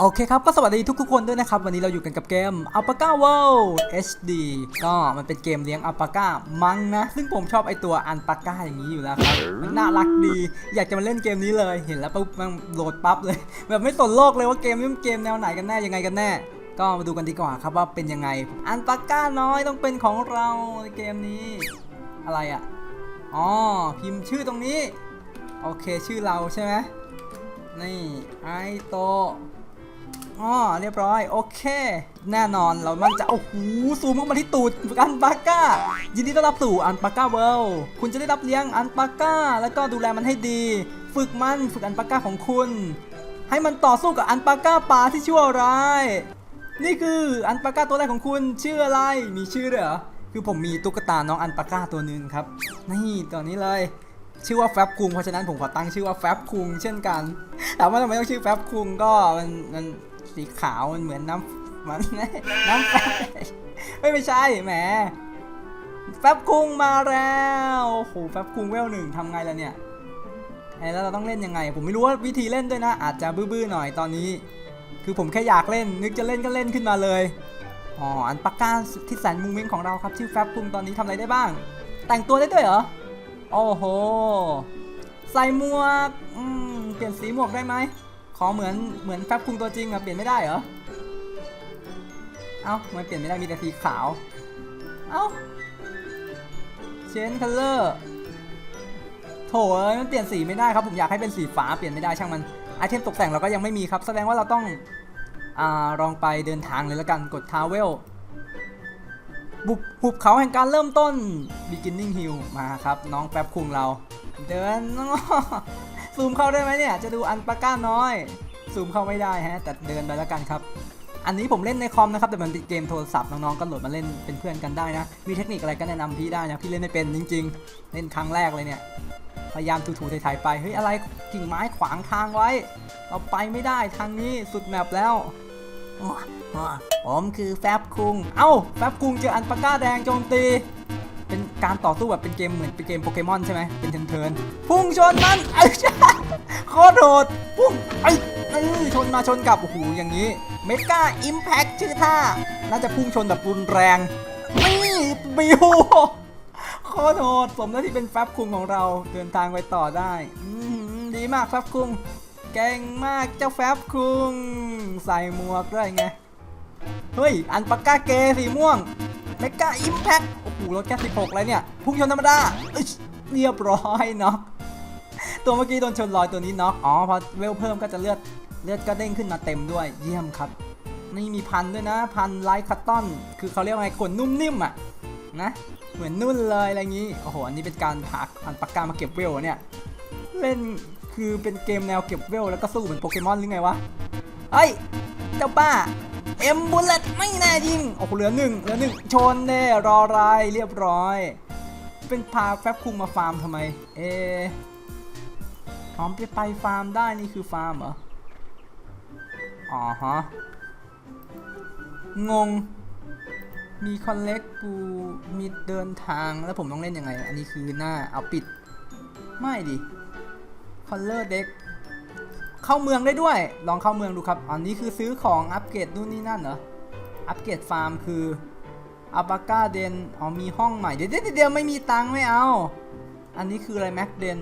โอเคครับ ก็สวัสดีทุกๆคนด้วยนะครับ วันนี้เราอยู่กันกับเกม Alpaca World HD ก็มันเป็นเกมเลี้ยงอัลปาก้ามั้งนะ ซึ่งผมชอบไอตัวอันปาก้าอย่างนี้อยู่แล้วครับ มันน่ารักดี อยากจะมาเล่นเกมนี้เลย เห็นแล้วปุ๊บมันโหลดปั๊บเลย แบบไม่สนโลกเลยว่าเกมนี้มันเกมแนวไหนกันแน่ ยังไงกันแน่ ก็มาดูกันดีกว่าครับว่าเป็นยังไง อันปาก้าน้อยต้องเป็นของเราในเกมนี้ อะไรอะ อ๋อ พิมพ์ชื่อตรงนี้ โอเค ชื่อเราใช่ไหมนี่ ไอโต อ๋อเรียบร้อย โอเค แน่นอนเรามั่นใจะโอ้โหซูมเข้ามาที่ตูดอันปาก้า ยินดีต้อนรับสู่อันปาก้าเวิลด์คุณจะได้รับเลี้ยงอันปาก้า แล้วก็ดูแลมันให้ดี ฝึกมันฝึกอันปาก้าของคุณ ให้มันต่อสู้กับอันปาก้าป่าที่ชั่วร้าย นี่คืออันปาก้าตัวแรกของคุณชื่ออะไรมีชื่อเหรอคือผมมีตุ๊กตาน้องอันปาก้าตัวหนึ่งครับนี่ตัวนี้เลยชื่อว่าแฟบคุงเพราะฉะนั้นผมขอตั้งชื่อว่าแฟบคุงเช่นกันถามว่าทำไมต้องชื่อแฟบคุงก็มันมัน สีขาวมันเหมือนน้ำมันน้ำแฟบไม่ไม่ใช่แหมแฟบคุงมาแล้วโอ้โหแฟบคุงเวลหนึ่งทำไงล่ะเนี่ยไอ้แล้วเราต้องเล่นยังไง ผมไม่รู้ว่าวิธีเล่นด้วยนะ อาจจะบื้อๆหน่อยตอนนี้ คือผมแค่อยากเล่น นึกจะเล่นก็เล่นขึ้นมาเลยอ๋ออันปากกาที่แสนมุ้งมิ้งของเราครับชื่อแฟบคุงตอนนี้ทำอะไรได้บ้าง แต่งตัวได้ด้วยเหรอโอ้โหใส่หมวกอืมเปลี่ยนสีหมวกได้ไหม ขอเหมือนเหมือนแฟบคุงตัวจริงอะเปลี่ยนไม่ได้เหรอ เอ้ามันเปลี่ยนไม่ได้มีแต่สีขาว เอ้าเชนคัลเลอร์โถเอ้ยมันเปลี่ยนสีไม่ได้ครับผมอยากให้เป็นสีฟ้าเปลี่ยนไม่ได้ช่างมันไอเทมตกแต่งเราก็ยังไม่มีครับ แสดงว่าเราต้องอ่าลองไปเดินทางเลยละกันกดทาวเวลบุบหุบเขาแห่งการเริ่มต้น beginning hill มาครับ น้องแป๊บคุงเรา เดิน ซูมเข้าได้ไหมเนี่ย จะดูอันปาก้าน้อย ซูมเข้าไม่ได้ฮะ แต่เดินไปแล้วกันครับ อันนี้ผมเล่นในคอมนะครับ แต่มันเป็นเกมโทรศัพท์น้องๆก็โหลดมาเล่นเป็นเพื่อนกันได้นะ มีเทคนิคอะไรก็แนะนำพี่ได้นะ พี่เล่นไม่เป็นจริง ๆ เล่นครั้งแรกเลยเนี่ย พยายามถูๆไถ่ๆไป เฮ้ยอะไรกิ่งไม้ขวางทางไว้ เราไปไม่ได้ทางนี้สุดแมปแล้วผมคือแฟบคุง เอ้า แฟบคุงเจออันปาก้าแดงโจมตี การต่อสู้แบบเป็นเกมเหมือนเป็นเกมโปเกมอนใช่ไหมเป็นเทิร์นพุ่งชนมันไอ้จ้าโคตรโหดพุ่งไอ้ไอ้ชนมาชนกับโอ้โหอย่างนี้เมกาอิมแพคชื่อท่า น่าจะพุ่งชนแบบรุนแรงนี่บิวโคตรโหดสมแล้วที่เป็นแฟบคุงของเราเดินทางไปต่อได้อดีมากแฟบคุงเก่งมากเจ้าแฟบคุง ใส่หมวกด้วยไง เฮ้ย อันปากกาเกสีม่วง เมกาอิมแพคโอ้โหรถแค่16อะไรเนี่ยพุ่งชนธรรมดาเรียบร้อยเนาะตัวเมื่อกี้โดนชนลอยตัวนี้เนาะอ๋อพอเวลเพิ่มก็จะเลือดเลือดก็เด้งขึ้นมาเต็มด้วยเยี่ยมครับนี่มีพันด้วยนะ พันไลท์คัตตอน คือเขาเรียกว่าไงขนนุ่มนิ่มอะนะเหมือนนุ่นเลยอะไรอย่างนี้โอ้โหอันนี้เป็นการผากอันปากกามาเก็บเวลเนี่ยเล่นคือเป็นเกมแนวเก็บเวลแล้วก็สู้เหมือนโปเกมอนหรือไงวะเฮ้ยเจ้าป้า เอ็มบุลเลตไม่แน่ยิงโอ้โหเหลือหนึ่งเหลือหนึ่งชนแน่รอไรเรียบร้อย เป็นพาแฟบคุงมาฟาร์มทำไม เอะพร้อมไปไปฟาร์มได้นี่คือฟาร์มเหรอ อ๋อฮะ งง มีคอนเล็กปูมีเดินทางแล้วผมต้องเล่นยังไง อันนี้คือหน้าเอาปิด ไม่ดิคอนเลอร์เด็ก เข้าเมืองได้ด้วย ลองเข้าเมืองดูครับ อันนี้คือซื้อของอัปเกรดนู่นนี่นั่นเหรอ อัปเกรดฟาร์มคืออัปากาเดนอ๋อมีห้องใหม่เดี๋ยวเดี๋ยวไม่มีตังค์ไม่เอา อันนี้คืออะไรแม็กเดน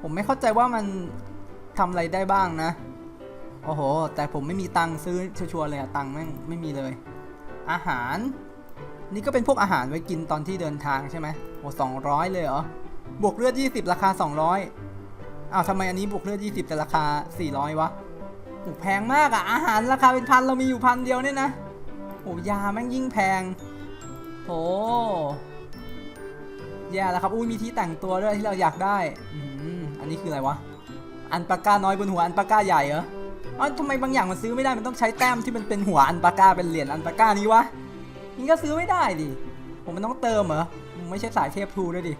ผมไม่เข้าใจว่ามันทำอะไรได้บ้างนะ โอ้โห แต่ผมไม่มีตังค์ซื้อชัวร์เลยอะตังค์แม่งไม่มีเลย อาหาร นี่ก็เป็นพวกอาหารไว้กินตอนที่เดินทางใช่ไหมโอ้สองร้อยเลยเหรอ บวกเลือด 20 ราคา 200 อ้าวทำไมอันนี้บวกเลือด 20 แต่ราคา 400 วะโอ้แพงมากอะอาหารราคาเป็นพันเรามีอยู่พันเดียวเนี่ยนะโอ้ยาแม่งยิ่งแพงโอ้แย่แล้วครับอุ้ยมีที่แต่งตัวด้วยที่เราอยากได้อืมอันนี้คืออะไรวะ อันปากกาน้อยบนหัวอันปากกาใหญ่เหรออ๋อทำไมบางอย่างมันซื้อไม่ได้มันต้องใช้แต้มที่มันเป็นหัวอันปากกาเป็นเหรียญอันปากกานี้วะนี่ก็ซื้อไม่ได้ดิผมมันต้องเติมเหรอไม่ใช่สายเทพทูด้วยดิ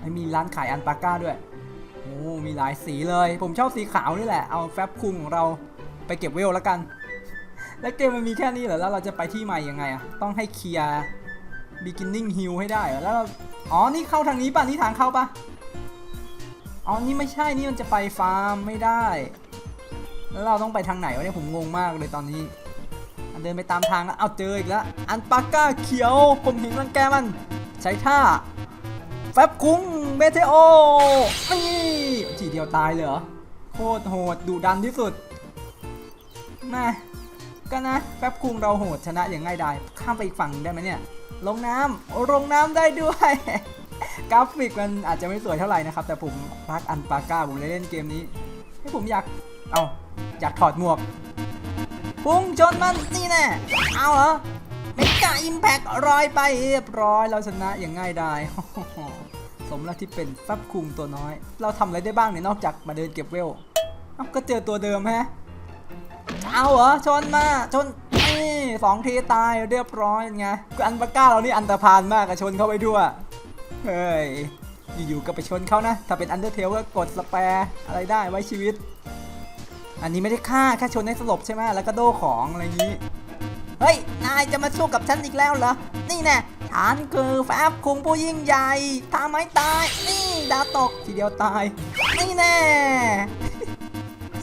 ไอมีร้านขายอันปากกาด้วย โอ้มีหลายสีเลย ผมชอบสีขาวนี่แหละ เอาแฟบคุงของเราไปเก็บเวลแล้วกัน แล้วเกมมันมีแค่นี้เหรอ แล้วเราจะไปที่ใหม่ยังไงอะต้องให้เคลียร์ beginning hill ให้ได้แล้วเราอ๋อ นี่เข้าทางนี้ป่ะ นี่ทางเข้าป่ะ อ๋อ นี่ไม่ใช่ นี่มันจะไปฟาร์มไม่ได้ แล้วเราต้องไปทางไหนวะเนี่ย ผมงงมากเลยตอนนี้ เดินไปตามทางแล้วเอาเจออีกแล้ว อันปาก้าเขียว ผมเห็นรังแกมัน ใช้ท่า แฟบคุ้งเมเทโอนี่ ทีเดียวตายเลยเหรอ โคตรโหดดุดันที่สุดแม่ก็นะแฟบคุงเราโหดชนะอย่างง่ายดายข้ามไปอีกฝั่งได้ไหมเนี่ย ลงน้ำลงน้ำได้ด้วย กราฟิกมันอาจจะไม่สวยเท่าไหร่นะครับ แต่ผมรักอันปาก้าผมเลยเล่นเกมนี้ให้ผมอยาก เอาอยากถอดหมวก พุ่งชนมันนี่แน่เอาเหรอเมกาอิมแพกรอยไปเรียบร้อยเราชนะอย่างง่ายดาย มแล้วที่เป็นแฟบคุงตัวน้อย เราทำอะไรได้บ้างเนี่ยนอกจากมาเดินเก็บเวลเอ้าก็เจอตัวเดิมฮะเอาเหรอชนมาชนนี่สองทีตายเรียบร้อยไงกอันปาก้าเรานี่อันตรพานมากอะชนเข้าไปด้วยเฮ้ยอยู่ๆก็ไปชนเขานะ ถ้าเป็นอันเดอร์เทลก็กดสแปร์อะไรได้ไว้ชีวิต อันนี้ไม่ได้ฆ่าแค่ชนให้สลบใช่ไหมแล้วก็โดของอะไรอย่างนี้ เฮ้ย นายจะมาสู้กับฉันอีกแล้วเหรอ นี่แน่ฉันคือแฟบคุงผู้ยิ่งใหญ่ทำไมตาย นี่ดาวตกทีเดียวตาย นี่แน่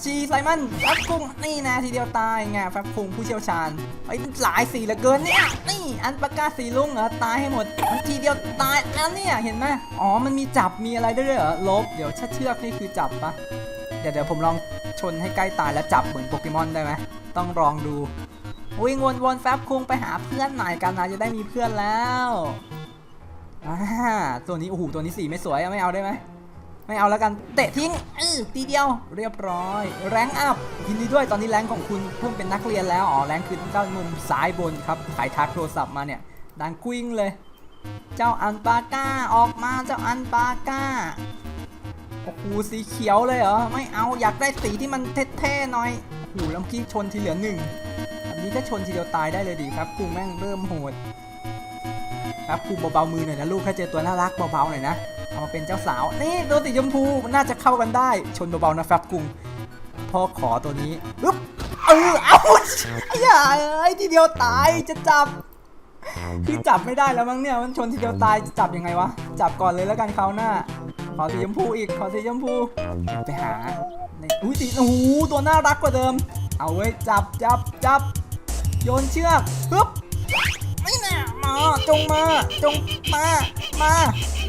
ชีไซมันแฟบคุงนี่นะทีเดียวตายไงแฟบคุงผู้เชี่ยวชาญไอ้หลายสีเหลือเกินเนี่ยนี่อันปากกาสีลุงเหรอตายให้หมดมันทีเดียวตายแล้วเนี่ยเห็นไหมอ๋อมันมีจับมีอะไรด้วยเหรอลบเดี๋ยวเชือกนี่คือจับปะเดี๋ยวเดี๋ยวผมลองชนให้ใกล้ตายแล้วจับเหมือนโปเกมอนได้ไหมต้องลองดู วิ่งวนๆแฟบคุงไปหาเพื่อนหน่อยกันนะจะได้มีเพื่อนแล้วอ่าตัวนี้โอ้โหตัวนี้สีไม่สวยไม่เอาได้ไหมไม่เอาแล้วกันเตะทิ้งเออทีเดียวเรียบร้อย แรงอัพยินดีด้วยตอนนี้แรงของคุณเพิ่มเป็นนักเรียนแล้วอ๋อแรงคือด้ามุมซ้ายบนครับขายทักโทรศัพท์มาเนี่ยดังกุ้งเลย เจ้าอันปาก้าออกมาเจ้าอันปาก้าโอ้โหสีเขียวเลยเหรอไม่เอาอยากได้สีที่มันเท่ๆหน่อยโอ้โหแล้วกี้ชนทีเหลือหนึ่ง นนี้ก็ชนทีเดียวตายได้เลยดิครับคุงแม่งเริ่มโหด ครับคุงเบาๆมือหน่อยนะลูกถ้าเจอตัวน่ารักเบาๆหน่อยนะเอามาเป็นเจ้าสาวนี่ตัวสีชมพูมันน่าจะเข้ากันได้ ชนเบาๆนะแฟบกุงพ่อขอตัวนี้อึ๊บเออเอาอย่าเอ้ยทีเดียวตายจะจับคือจับไม่ได้แล้วมั้งเนี่ยมันชนทีเดียวตายจะจับยังไงวะจับก่อนเลยแล้วกันคราวหน้า ขอสีชมพูอีกขอสีชมพูไปหาอุ้ยสีโอ้โหตัวน่ารักกว่าเดิม เอาเว้จับจับจับ โยนเชือกปึ๊บไม่น่ามาจงมาจงมามา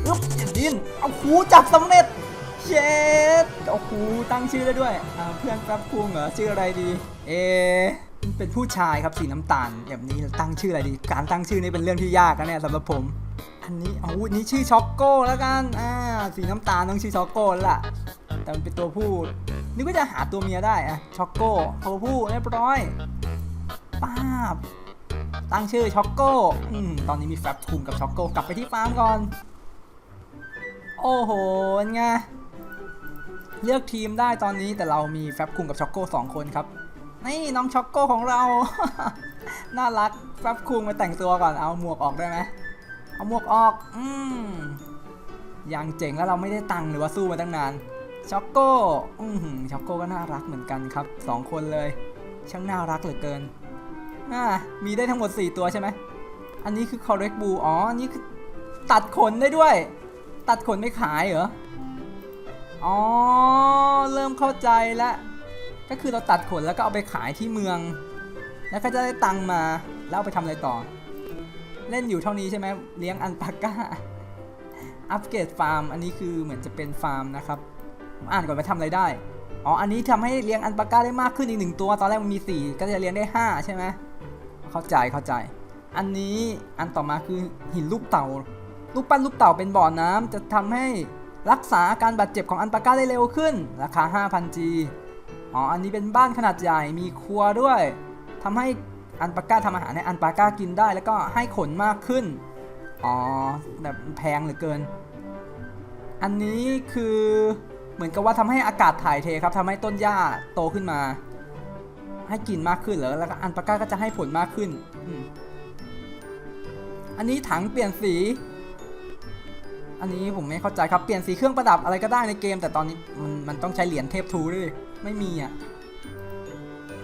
ปึ๊บอย่าดิ้นเอาหูจับสำเร็จเช็ดโอ้โหตั้งชื่อได้ด้วยอ่าเพื่อนแป๊บคุงเหรอชื่ออะไรดี เอเป็นผู้ชายครับสีน้ำตาลแบบนี้ตั้งชื่ออะไรดี การตั้งชื่อนี่เป็นเรื่องที่ยากนะเนี่ยสำหรับผม อันนี้อาอันนี้ชื่อช็อกโก้แล้วกันอ่าสีน้ำตาลต้องชื่อช็อกโก้ล่ะแต่มันเป็นตัวผู้นึกว่าจะหาตัวเมียได้อะช็อกโก้ตัวผู้เรียบร้อย ป้าบตั้งชื่อช็อกโก้ตอนนี้มีแฟบคุมกับช็อกโก้กลับไปที่ฟาร์มก่อน โอ้โหไงเลือกทีมได้ตอนนี้แต่เรามีแฟบคุมกับช็อกโก้สองคนครับ นี่น้องช็อกโก้ของเรา น่ารักแฟบคุมมาแต่งตัวก่อนเอาหมวกออกได้ไหมเอาหมวกออก อืมย่างเจ๋งแล้วเราไม่ได้ตังค์หรือว่าสู้มาตั้งนานช็อกโก้อือหือช็อกโก้ก็น่ารักเหมือนกันครับสองคนเลย ช่างน่ารักเหลือเกิน อ่ามีได้ทั้งหมด 4 ตัวใช่ไหม อันนี้คือ correct blue อ๋อ อันนี้คือตัดขนได้ด้วย ตัดขนไม่ขายเหรอ อ๋อ เริ่มเข้าใจแล้ว ก็คือเราตัดขนแล้วก็เอาไปขายที่เมือง แล้วก็จะได้ตังมา แล้วเอาไปทำอะไรต่อ เล่นอยู่เท่านี้ใช่ไหม เลี้ยงอันปาก้า อัปเกรดฟาร์ม อันนี้คือเหมือนจะเป็นฟาร์มนะครับ อ่านก่อนไปทำอะไรได้ อ๋อ อันนี้ทำให้เลี้ยงอันปาก้าได้มากขึ้นอีกหนึ่งตัว ตอนแรกมันมี 4 ก็จะเลี้ยงได้ 5 ใช่ไหม เข้าใจเข้าใจ อันนี้อันต่อมาคือหินลูกเต่าลูกปั้นลูกเต่าเป็นบ่อน้ำจะทำให้รักษาอาการบาดเจ็บของอันปาก้าได้เร็วขึ้น ราคา 5,000G อ๋อ อันนี้เป็นบ้านขนาดใหญ่ มีครัวด้วยทำให้อันปาก้าทำอาหารให้อันปาก้ากินได้ แล้วก็ให้ขนมากขึ้น อ๋อ แบบแพงเหลือเกิน อันนี้คือเหมือนกับว่าทำให้อากาศถ่ายเทครับทำให้ต้นหญ้าโตขึ้นมา ให้กินมากขึ้นหรอแล้วก็อันปาก้าก็จะให้ผลมากขึ้นอมอันนี้ถังเปลี่ยนสี อันนี้ผมไม่เข้าใจครับเปลี่ยนสีเครื่องประดับอะไรก็ได้ในเกม แต่ตอนนี้มันมันต้องใช้เหรียญเทพทูด้วยไม่มีอะ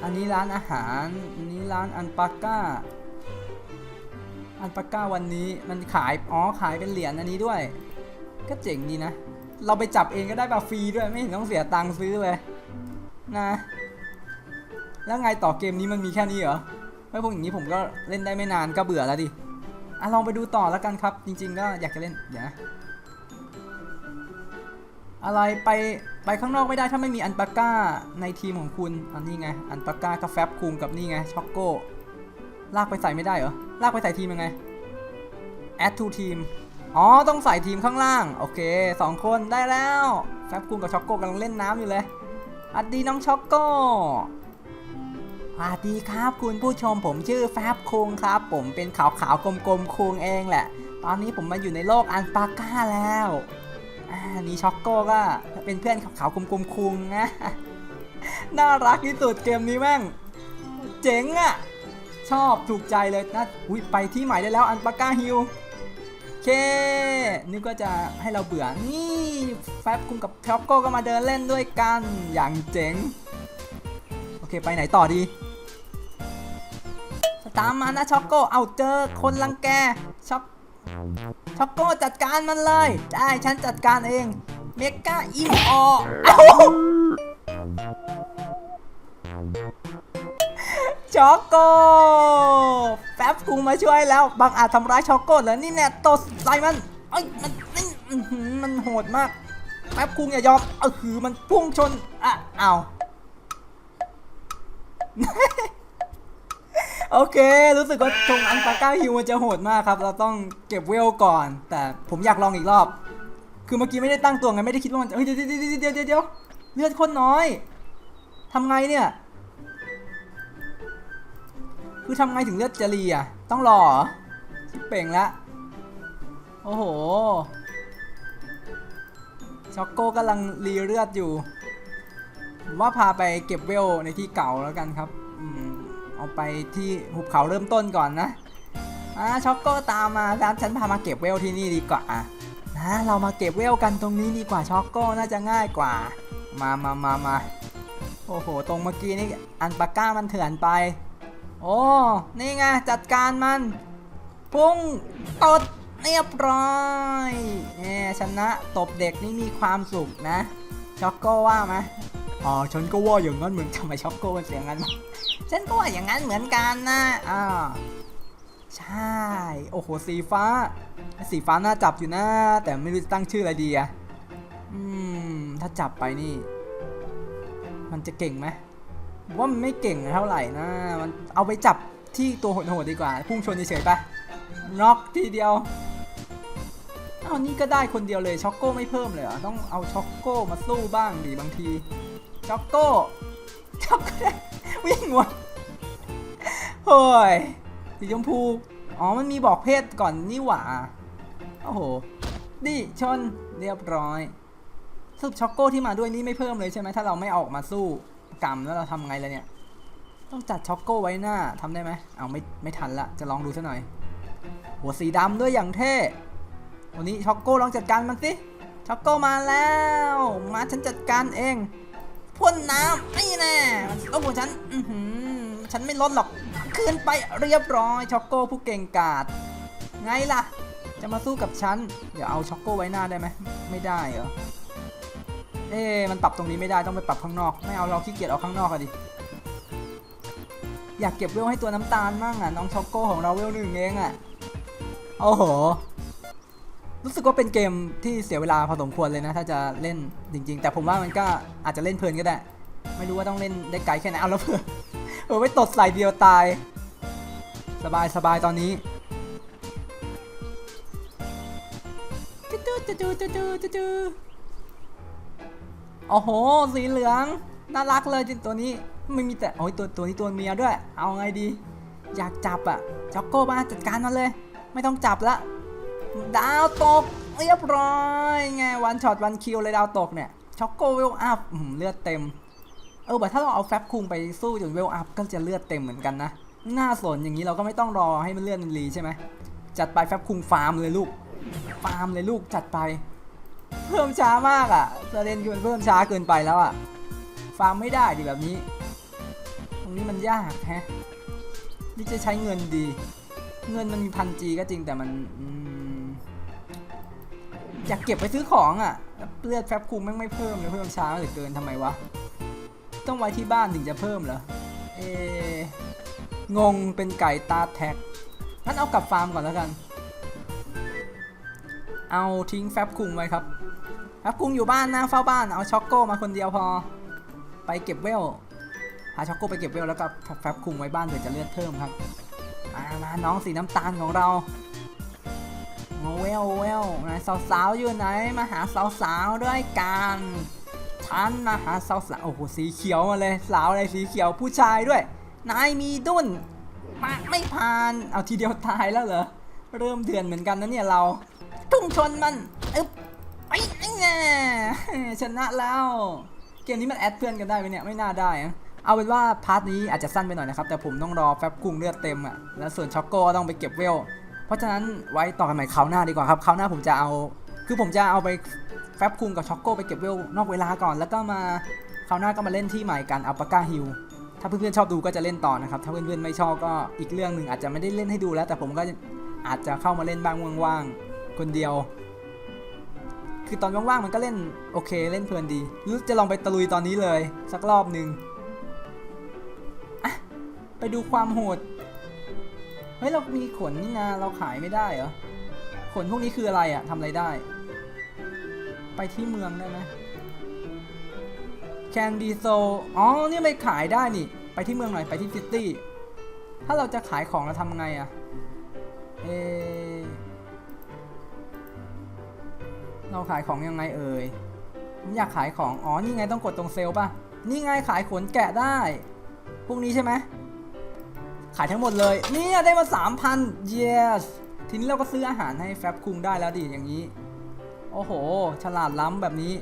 อันนี้ร้านอาหาร อันนี้ร้านอันปาก้า อันปาก้าวันนี้มันขาย อ๋อ ขายเป็นเหรียญอันนี้ด้วย ก็เจ๋งดีนะ เราไปจับเองก็ได้แบบฟรีด้วยไม่เห็นต้องเสียตังค์ซื้อเลย นะ แล้วไงต่อเกมนี้มันมีแค่นี้เหรอไม่พวกอย่างนี้ผมก็เล่นได้ไม่นานก็เบื่อแล้วดิอะลองไปดูต่อแล้วกันครับ จริง ๆ ก็อยากจะเล่นเดี๋ยวนะอะไรไปไปข้างนอกไม่ได้ถ้าไม่มีอันปาก้าในทีมของคุณอันนี้ไง อันปาก้ากับแฟบคุมกับนี่ไงช็อกโก้ลากไปใส่ไม่ได้เหรอลากไปใส่ทีมยังไง add to team อ๋อ ต้องใส่ทีมข้างล่าง โอเคสองคนได้แล้วแฟบคุมกับช็อกโก้กำลังเล่นน้ำอยู่เลยสวัสดีน้องช็อกโก้ วัสดีครับคุณผู้ชมผมชื่อแฟบคุงครับ ผมเป็นขาวขาวกลมๆคุงเองแหละ ตอนนี้ผมมาอยู่ในโลกอันปาก้าแล้วอ่านี่ช็อกโก้ก็เป็นเพื่อนขาวๆกลมๆคุงนะน่ารักที่สุดเกมนี้แม่ง เจ๋งอะ่ะชอบถูกใจเลยนะอุ้ยไปที่ใหม่ได้แล้วอันปาก้าฮิลเคนึกว่าจะให้เราเบื่อนี่แฟบคุงกับช็อกโก้ก็มาเดินเล่นด้วยกันอย่างเจ๋งโอเค ไปไหนต่อดี ตามมานะช็อกโกเอาเจอคนรังแกช็อกช็อกโกจัดการมันเลย ได้ฉันจัดการเอง เมกาอิมออช็อกโกแป๊บคุงมาช่วยแล้วบางอาจทำร้ายช็อกโกเหรอนี่แน่ตดใส่มันเอ้ยมันนี่มันโหดมากแป๊บคุงอย่ายอมเออหือมันพุ่งชนอะเอา โอเค รู้สึกว่าตรงอันปาก้าฮิวมันจะโหดมากครับ เราต้องเก็บเวลก่อน แต่ผมอยากลองอีกรอบ คือเมื่อกี้ไม่ได้ตั้งตัวไง ไม่ได้คิดว่ามันจะเฮ้ยเดี๋ยวเดี๋ยวเดี๋ยวเดี๋ยวเลือดคนน้อยทำไงเนี่ย คือทำไงถึงเลือดจะรีอะ ต้องรอเหรอชิบเป่งละโอ้โหช็อกโก้กำลังรีเลือดอยู่ ผมว่าพาไปเก็บเวลในที่เก่าแล้วกันครับ เอาไปที่หุบเขาเริ่มต้นก่อนนะอ่าช็อกโก้ตามมาแล้วฉันพามาเก็บเวลที่นี่ดีกว่านะเรามาเก็บเวลกันตรงนี้ดีกว่าช็อกโก้น่าจะง่ายกว่า มามามามาโอ้โห ตรงเมื่อกี้นี่อันปาก้ามันเถื่อนไป โอ้นี่ไงจัดการมัน พุ่งตดเรียบร้อยเนี่ยชนะตบเด็กนี่มีความสุขนะช็อกโก้ว่าไหม อ๋อฉันก็ว่าอย่างนั้นเหมือนทำไมช็อกโก้มันเสียงงั้นฉันก็ว่าอย่างนั้นเหมือนกันนะอ่าใช่ โอ้โห สีฟ้า สีฟ้าน่าจับอยู่นะ แต่ไม่รู้จะตั้งชื่ออะไรดีอะอืม ถ้าจับไปนี่ มันจะเก่งไหมว่ามันไม่เก่งเท่าไหร่นะ มันเอาไปจับที่ตัวโหดๆดีกว่า พุ่งชนเฉยๆไปน็อกทีเดียวเอานี่ก็ได้คนเดียวเลย ช็อกโก้ไม่เพิ่มเลยเหรอ ต้องเอาช็อกโก้มาสู้บ้างดิบางที ช็อกโก้ช็อกโก้วิ่งวนโอ้ยสีชมพู อ๋อ มันมีบอกเพศก่อนนี่หว่า โอ้โห ดิชนเรียบร้อยสรุปช็อกโก้ที่มาด้วยนี่ไม่เพิ่มเลยใช่ไหมถ้าเราไม่ออกมาสู้กรรมแล้วเราทำไงล่ะเนี่ย ต้องจัดช็อกโก้ไว้หน้าทำได้ไหมเอาไม่ไม่ทันละจะลองดูซะหน่อย หัวสีดำด้วยอย่างเท่วันนี้ช็อกโก้ลองจัดการมันสิช็อกโก้มาแล้ว มาฉันจัดการเอง พ่นน้ำนี่แน่มันลดหัวฉันอือหือฉันไม่ลดหรอกคืนไปเรียบร้อยช็อกโก้ผู้เก่งกาจไงล่ะ จะมาสู้กับฉัน เดี๋ยวเอาช็อกโก้ไว้หน้าได้ไหมไม่ได้เหรอเอ๊มันปรับตรงนี้ไม่ได้ต้องไปปรับข้างนอก ไม่เอาเราขี้เกียจเอาข้างนอกอะดิอยากเก็บเวลให้ตัวน้ำตาลมั่งอะน้องช็อกโก้ของเราเวลหนึ่งเองอะโอ้โห รู้สึกว่าเป็นเกมที่เสียเวลาพอสมควรเลยนะ ถ้าจะเล่นจริง ๆ แต่ผมว่ามันก็อาจจะเล่นเพลินก็ได้ ไม่รู้ว่าต้องเล่นได้ไกลแค่ไหนเอาแล้วเพื่อเออไว้ตดสายเดียวตาย สบายสบายตอนนี้จูจูจูจูจูจูจุดโอ้โห สีเหลือง น่ารักเลยจริงตัวนี้ไม่มีแต่โอ้ยตัวตัวนี้ตัวเมียด้วย เอาไงดี อยากจับอะจ็อกโก้มาจัดการมันเลย ไม่ต้องจับละ ดาวตกเรียบร้อยไงวันช็อตวันคิวเลยดาวตกเนี่ยช็อกโกเวลอัพเลือดเต็ม เออแต่ถ้าเราเอาแฟบคุงไปสู้จนเวลอัพก็จะเลือดเต็มเหมือนกันนะน่าสนอย่างนี้เราก็ไม่ต้องรอให้มันเลือดมันรีใช่ไหมจัดไปแฟบคุงฟาร์มเลยลูกฟาร์มเลยลูกจัดไป เพิ่มช้ามากอะ่ะประเด็นคือมันเพิ่มช้าเกินไปแล้วอะ่ะฟาร์มไม่ได้ดิแบบนี้ ตรงนี้มันยากแฮะนี่จะใช้เงินดี เงินมันมีพันจีก็จริงแต่มันอืม อยากเก็บไปซื้อของอะ่ะเลือดแฟบคุงแม่งไม่เพิ่มเลยเพิ่มช้าเหลือเกินทำไมวะ ต้องไว้ที่บ้านถึงจะเพิ่มเหรอเอเองงเป็นไก่ตาแท็ก งั้นเอากลับฟาร์มก่อนแล้วกัน เอาทิ้งแฟบคุงไว้ครับ แฟบคุงอยู่บ้านนะเฝ้าบ้าน เอาช็อกโก้มาคนเดียวพอ ไปเก็บเวล หาช็อกโก้ไปเก็บเวลแล้วก็แฟบคุงไว้บ้านเดี๋ยวจะเลือดเพิ่มครับ มามาน้องสีน้ำตาลของเรา เอเวลเวลไหนสาวๆอยู่ไหนมาหาสาวๆด้วยกันฉันมาหาสาวๆโอ้โหสีเขียวมาเลยสาวอะไรสีเขียวผู้ชายด้วยนายมีดุนมาไม่ผ่านเอาทีเดียวตายแล้วเหรอเริ่มเดือนเหมือนกันนะเนี่ยเราทุ่งชนมันอึ๊บไอ้แน่ชนะแล้วเกมนี้มันแอดเพื่อนกันได้ไหมเนี่ยไม่น่าได้เอาเป็นว่าพาร์ทนี้อาจจะสั้นไปหน่อยนะครับ แต่ผมต้องรอแฟบกุ้งเลือดเต็มอะแล้วส่วนช็อกโก้ต้องไปเก็บเวล เพราะฉะนั้นไว้ต่อกันใหม่คราวหน้าดีกว่าครับคราวหน้าผมจะเอา คือผมจะเอาไปแฟบคุงกับช็อกโก้ไปเก็บเวลนอกเวลาก่อน แล้วก็มาคราวหน้าก็มาเล่นที่ใหม่กันอัลปาก้าฮิลถ้าเพื่อนๆชอบดูก็จะเล่นต่อนะครับ ถ้าเพื่อนๆไม่ชอบก็อีกเรื่องหนึ่งอาจจะไม่ได้เล่นให้ดูแล้ว แต่ผมก็อาจจะเข้ามาเล่นบ้างว่างๆคนเดียว คือตอนว่างๆมันก็เล่นโอเคเล่นเพลินดีรือจะลองไปตะลุยตอนนี้เลย สักรอบหนึ่งไปดูความโหด เฮ้ยเรามีขนนี่นะเราขายไม่ได้เหรอขนพวกนี้คืออะไรอะทำอะไรได้ ไปที่เมืองได้ไหมแคนดีโซอ๋อนี่ไปขายได้นี่ ไปที่เมืองหน่อยไปที่ซิตี้ถ้าเราจะขายของเราทำไงอะเอเราขายของยังไงเอ่ยผมอยากขายของ อ๋อ นี่ไงต้องกดตรงเซลล์ป่ะ นี่ไงขายขนแกะได้ พวกนี้ใช่ไหม ขายทั้งหมดเลย เนี่ยได้มา 3,000 yes ทีนี้เราก็ซื้ออาหารให้แฟบคุงได้แล้วดิอย่างนี้ โอ้โห ฉลาดล้ำแบบนี้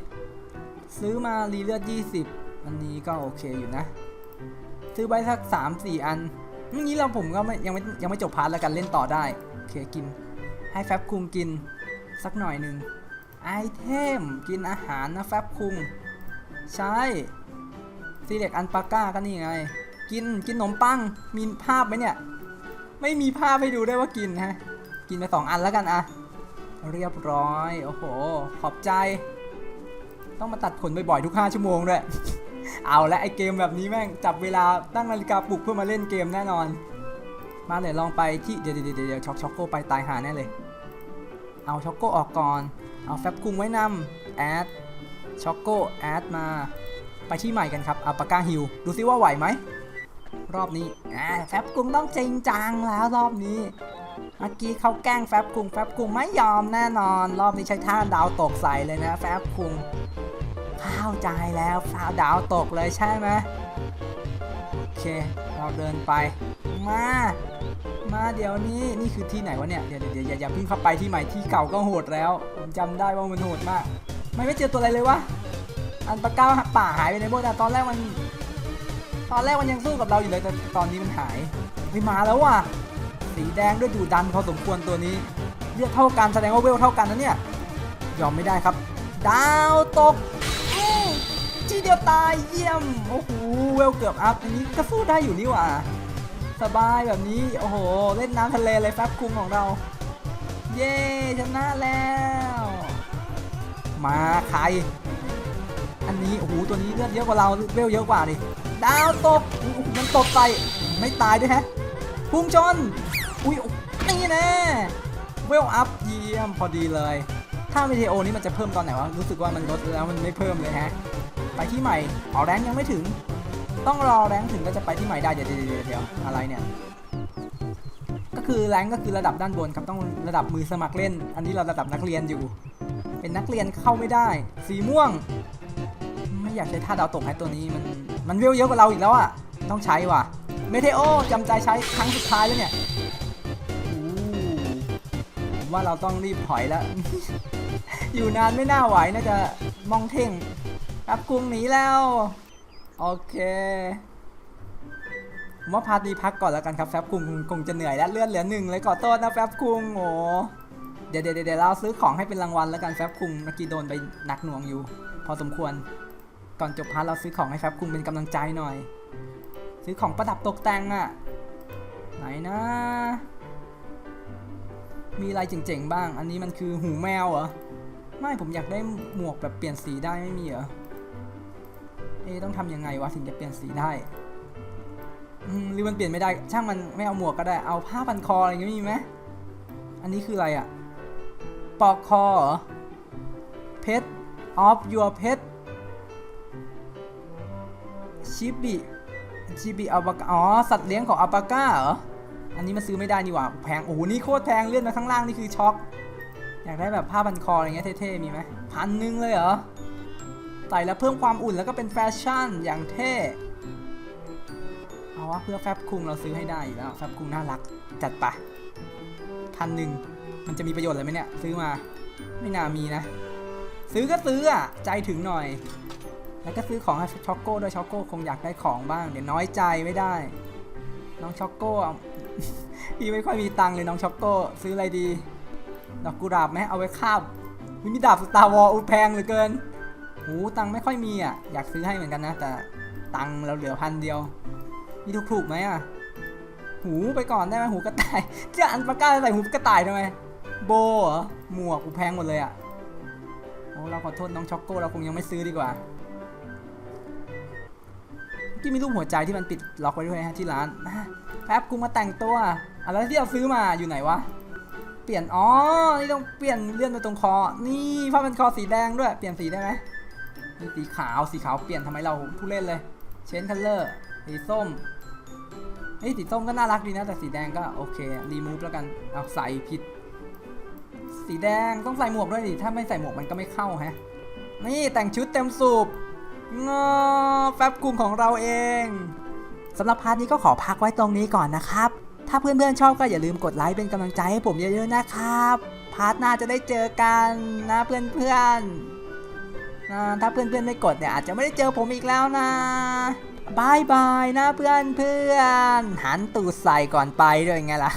ซื้อมารีเลือด 20 อันนี้ก็โอเคอยู่นะ ซื้อไปสัก 3-4 อันนี้เราผมก็ไม่ยังไม่ยังไม่จบพาร์ทแล้วกันเล่นต่อได้ โอเคกิน ให้แฟบคุงกินสักหน่อยหนึ่งไอเทมกินอาหารนะแฟบคุง ใช่ซีเล็กอันปาก้าก็นี่ไง กินกินขนมปังมีภาพไหมเนี่ย ไม่มีภาพให้ดูได้ว่ากินฮะ กินไปสองอันแล้วกันอะเรียบร้อย โอ้โห ขอบใจ ต้องมาตัดขนบ่อยๆทุก5ชั่วโมงด้วย เอาและไอเกมแบบนี้แม่งจับเวลาตั้งนาฬิกาปลุกเพื่อมาเล่นเกมแน่นอน มาเลยลองไปที่เดี๋ยวเดี๋ยวเดี๋ยวช็อกช็อกโก้ไปตายหาแน่เลย เอาช็อกโก้ออกก่อน เอาแฟบคุงไว้นำแอดช็อกโก้แอดมา ไปที่ใหม่กันครับอัลปาก้าฮิลดูซิว่าไหวไหม รอบนี้อ่าแฟบกุงต้องจริงจังแล้วรอบนี้ เมื่อกี้เขาแกล้งแฟบกุงแฟบกุงไม่ยอมแน่นอน รอบนี้ใช้ท่าดาวตกใส่เลยนะแฟบกุงเข้าใจแล้วฟ้าดาวตกเลยใช่ไหมโอเค เราเดินไป มา มาเดี๋ยวนี้นี่คือที่ไหนวะเนี่ย เดี๋ยวเดี๋ยวอย่าอย่าพิ่งเข้าไปที่ใหม่ที่เก่าก็โหดแล้วผมจำได้ว่ามันโหดมาก ไม่ไม่เจอตัวอะไรเลยวะอันปะก้าป่าหายไปในโบแต่ตอนแรกมัน ตอนแรกมันยังสู้กับเราอยู่เลยแต่ตอนนี้มันหายเฮ้ยมาแล้วว่ะสีแดงด้วยดูดันพอสมควรตัวนี้เลือดเท่ากันแสดงว่าเวลเท่ากันนะเนี่ยยอมไม่ได้ครับ ดาวตกทีเดียวตายเยี่ยมโอ้โหเวลเกือบอัพอันนี้ก็สู้ได้อยู่นี่หว่าสบายแบบนี้โอ้โหเล่นน้ำทะเลเลยแฟบคุงของเรา เย้ชนะแล้ว มาใคร อันนี้โอ้โหตัวนี้เลือดเยอะกว่าเราเวลเยอะกว่าดิดาวตกมันตกไปไม่ตายด้วยฮะพุ่งชนอุ้ยนี่แน่เวลอัพเยี่ยมพอดีเลย ถ้าวิดีโอนี้มันจะเพิ่มตอนไหนวะรู้สึกว่ามันลดแล้วมันไม่เพิ่มเลยฮะไปที่ใหม่อ๋อแรงยังไม่ถึง ต้องรอแรงถึงก็จะไปที่ใหม่ได้เดี๋ยวเดี๋ยวเดี๋ยวอะไรเนี่ยก็คือแรงก็คือระดับด้านบนครับต้องระดับมือสมัครเล่น อันนี้เราระดับนักเรียนอยู่ เป็นนักเรียนเข้าไม่ได้ สีม่วง อยากใช้ท่าดาวตกให้ตัวนี้มันมันเวลเยอะกว่าเราอีกแล้วอะต้องใช้ว่ะเมเทโอจำใจใช้ครั้งสุดท้ายแล้วเนี่ยผมว่าเราต้องรีบถอยแล้ว อยู่นานไม่น่าไหวน่าจะมองเท่งครับกรุงหนีแล้ว โอเคผมว่าพาร์ตี้พักก่อนแล้วกันครับแฟบคุงคงจะเหนื่อยแล้วเลื่อนเหลือหนึ่งเลยขอโทษนะแฟบคุงโอ้เดี๋ยวเดี๋ยวเดี๋ยวเราซื้อของให้เป็นรางวัลแล้วกันแฟบคุงเมื่อกี้โดนไปหนักหน่วงอยู่ พอสมควร ก่อนจบพาร์ทเราซื้อของให้แฟบคุงเป็นกำลังใจหน่อย ซื้อของประดับตกแต่งอะไหนนะ มีอะไรเจ๋งๆบ้าง อันนี้มันคือหูแมวเหรอ ไม่ผมอยากได้หมวกแบบเปลี่ยนสีได้ไม่มีเหรอ เอะต้องทำยังไงวะถึงจะเปลี่ยนสีได้หรือมันเปลี่ยนไม่ได้ ช่างมันไม่เอาหมวกก็ได้ เอาผ้าพันคออะไรย่างเงี้ยมีไหมอันนี้คืออะไรอะปอกคอเหรอ pet of your pet ชิ ชิบิชิบิอัลปาก้าอ๋อ สัตว์เลี้ยงของอัลปาก้าเหรอ อันนี้มันซื้อไม่ได้นี่หว่า แพง โอ้โห นี่โคตรแพงเลื่อนมาข้างล่างนี่คือช็อก อยากได้แบบผ้าพันคออะไรเงี้ยเท่ๆ มีไหมพันหนึ่งเลยเหรอใส่แล้วเพิ่มความอุ่นแล้วก็เป็นแฟชั่นอย่างเท่ เอาวะเพื่อแฟบคุงเราซื้อให้ได้อยู่แล้วแฟบคุงน่ารัก จัดไปพันหนึ่งมันจะมีประโยชน์อะไรไหมเนี่ย ซื้อมา ไม่น่ามีนะ ซื้อก็ซื้ออะใจถึงหน่อย แล้วก็ซื้อของให้ช็อกโก้ด้วยช็อกโก้คงอยากได้ของบ้าง เดี๋ยวน้อยใจไม่ได้ น้องช็อกโก้พี่ไม่ค่อยมีตังค์เลยน้องช็อกโก้ซื้ออะไรดี ดอกกุหลาบไหมเอาไว้คาบมีดาบสตาร์วอลอุ้ยแพงเหลือเกินหูตังค์ไม่ค่อยมีอะอยากซื้อให้เหมือนกันนะ แต่ตังค์เราเหลือพันเดียวมีถูกๆไหมอะหูไปก่อนได้ไหมหูกระต่ายจะอันปากกาใส่หูกระต่ายทำไมโบเหรอหมวกกูแพงหมดเลยอะโอ้เราขอโทษน้องช็อกโก้เราคงยังไม่ซื้อดีกว่า ที่มีรูปหัวใจที่มันปิดล็อกไว้ด้วยฮะที่ร้านแป๊บกูมาแต่งตัวอะไรที่เราซื้อมาอยู่ไหนวะ เปลี่ยน อ๋อ นี่ต้องเปลี่ยนเลื่อนไปตรงคอ นี่ผ้าเป็นคอสีแดงด้วย เปลี่ยนสีได้ไหมนี่สีขาว สีขาวเปลี่ยนทำไมเราทุเล่นเลย เชนคัลเลอร์ สีส้มเฮ้ยสีส้มก็น่ารักดีนะ แต่สีแดงก็โอเค รีมูฟแล้วกัน เอาใส่ผิด สีแดงต้องใส่หมวกด้วยดิ ถ้าไม่ใส่หมวกมันก็ไม่เข้าฮะ นี่แต่งชุดเต็มสูบ งอแฟบกลุ่มของเราเองสำหรับพาร์ทนี้ก็ขอพักไว้ตรงนี้ก่อนนะครับ ถ้าเพื่อนๆชอบก็อย่าลืมกดไลค์เป็นกำลังใจให้ผมเยอะๆนะครับ พาร์ทหน้าจะได้เจอกันนะเพื่อนๆถ้าเพื่อนๆไม่กดเนี่ยอาจจะไม่ได้เจอผมอีกแล้วนะบายบายนะเพื่อนๆหันตูดใส่ก่อนไปด้วยไงล่ะ